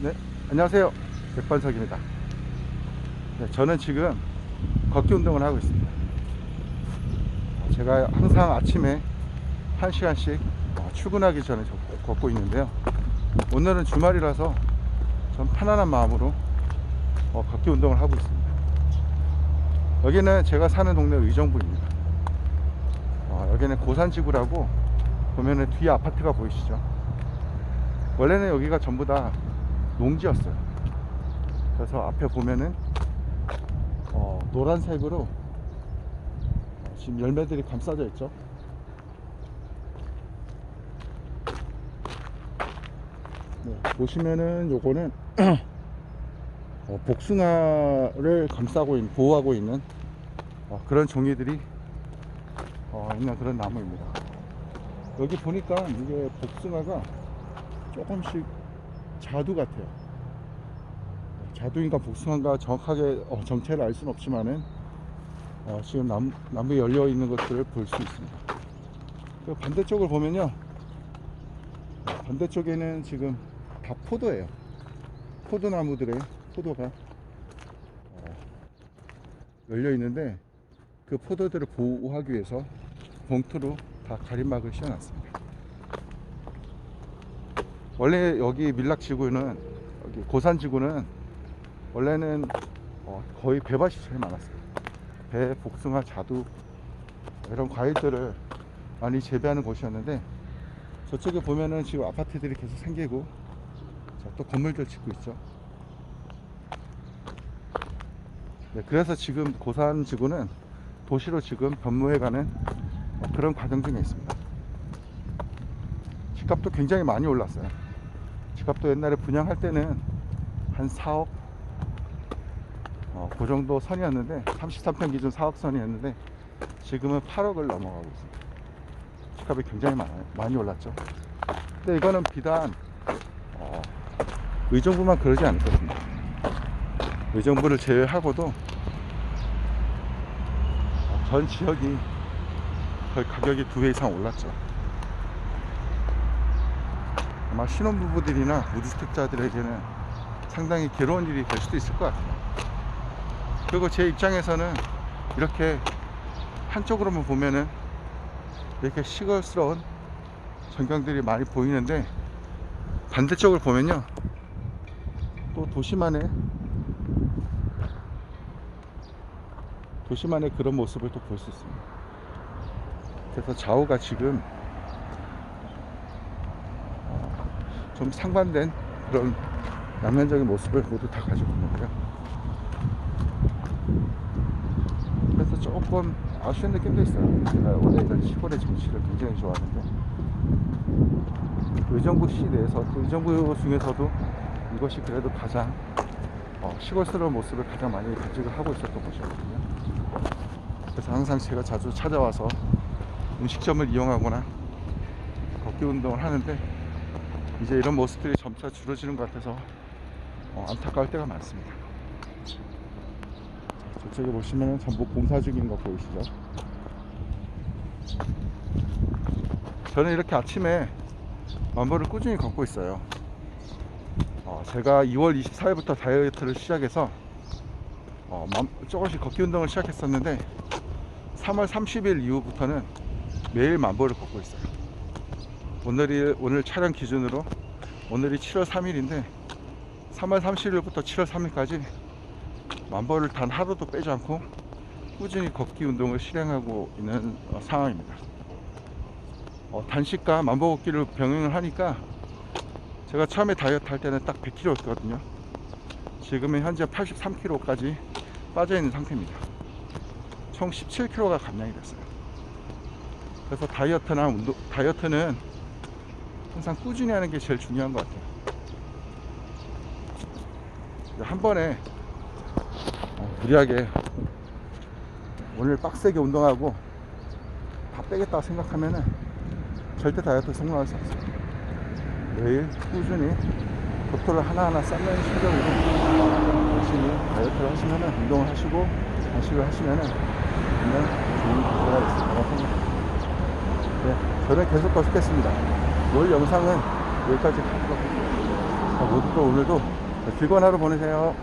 네, 안녕하세요. 백반석입니다. 네, 저는 지금 걷기 운동을 하고 있습니다. 제가 항상 아침에 1시간씩 어, 출근하기 전에 저- 걷고 있는데요. 오늘은 주말이라서 좀 편안한 마음으로 어, 걷기 운동을 하고 있습니다. 여기는 제가 사는 동네 의정부입니다. 어, 여기는 고산지구라고 보면은 뒤에 아파트가 보이시죠? 원래는 여기가 전부 다 농지였어요. 그래서 앞에 보면은 어, 노란색으로 어, 지금 열매들이 감싸져 있죠. 네, 보시면은 요거는 어, 복숭아를 감싸고 있는, 보호하고 있는 어, 그런 종이들이 어, 있는 그런 나무입니다. 여기 보니까 이게 복숭아가 조금씩 자두 같아요. 자두인가 복숭아인가 정확하게 어, 정체를 알 수는 없지만은 어, 지금 나무, 나무에 열려 있는 것들을 볼 수 있습니다. 그 반대쪽을 보면요. 어, 반대쪽에는 지금 다 포도예요. 포도나무들의 포도가 어, 열려 있는데 그 포도들을 보호하기 위해서 봉투로 다 가림막을 씌워놨습니다. 원래 여기 밀락지구는 여기 고산지구는 원래는 어, 거의 배밭이 제일 많았어요. 배, 복숭아, 자두 이런 과일들을 많이 재배하는 곳이었는데 저쪽에 보면은 지금 아파트들이 계속 생기고 자, 또 건물들 짓고 있죠. 네, 그래서 지금 고산 지구는 도시로 지금 변모해가는 어, 그런 과정 중에 있습니다. 집값도 굉장히 많이 올랐어요. 집값도 옛날에 분양할 때는 한 4억 어, 그 정도 선이었는데 33평 기준 4억 선이었는데 지금은 8억을 넘어가고 있습니다. 집값이 굉장히 많아요. 많이 올랐죠. 근데 이거는 비단 어, 의정부만 그러지 않을 겁니다. 의정부를 제외하고도 어, 전 지역이 거의 가격이 두 배 이상 올랐죠. 아마 신혼부부들이나 무주택자들에게는 상당히 괴로운 일이 될 수도 있을 것 같아요. 그리고 제 입장에서는 이렇게 한쪽으로만 보면은 이렇게 시골스러운 전경들이 많이 보이는데 반대쪽을 보면요 또 도시만의 도시만의 그런 모습을 또 볼 수 있습니다. 그래서 좌우가 지금 어, 좀 상반된 그런 양면적인 모습을 모두 다 가지고 있는데요. 그래서 조금 아쉬운 느낌도 있어요. 제가 원래 이런 시골의 정치를 굉장히 좋아하는데 의정부 시 내에서 또 의정부 중에서도 이것이 그래도 가장 어, 시골스러운 모습을 가장 많이 가지고 하고 있었던 곳이거든요. 그래서 항상 제가 자주 찾아와서 음식점을 이용하거나 걷기 운동을 하는데 이제 이런 모습들이 점차 줄어지는 것 같아서 어, 안타까울 때가 많습니다. 저쪽에 보시면 전부 공사 중인 거 보이시죠? 저는 이렇게 아침에 만보를 꾸준히 걷고 있어요. 어, 제가 2월 24일부터 다이어트를 시작해서 어, 만- 조금씩 걷기 운동을 시작했었는데 3월 30일 이후부터는 매일 만보를 걷고 있어요. 오늘이 오늘 촬영 기준으로 오늘이 7월 3일인데 3월 30일부터 7월 3일까지 만보를 단 하루도 빼지 않고 꾸준히 걷기 운동을 실행하고 있는 어, 상황입니다. 어, 단식과 만보 걷기를 병행을 하니까 제가 처음에 다이어트 할 때는 딱 100kg였거든요. 지금은 현재 83kg까지 빠져 있는 상태입니다. 총 17kg가 감량이 됐어요. 그래서 다이어트나 운동, 다이어트는 항상 꾸준히 하는 게 제일 중요한 것 같아요. 한 번에 어, 무리하게 오늘 빡세게 운동하고 다 빼겠다고 생각하면은 절대 다이어트 성공할 수 없어요. 매일 꾸준히 도토를 하나하나 쌓는 신경으로 열심히 다이어트를 하시면은 운동을 하시고 단식을 하시면은 정말 좋은 결과가 있을 거라고 생각합니다. 네, 저는 계속 더 뵙겠습니다. 오늘 영상은 여기까지 하도록 하겠습니다. 모두도 오늘도 즐거운 하루 보내세요.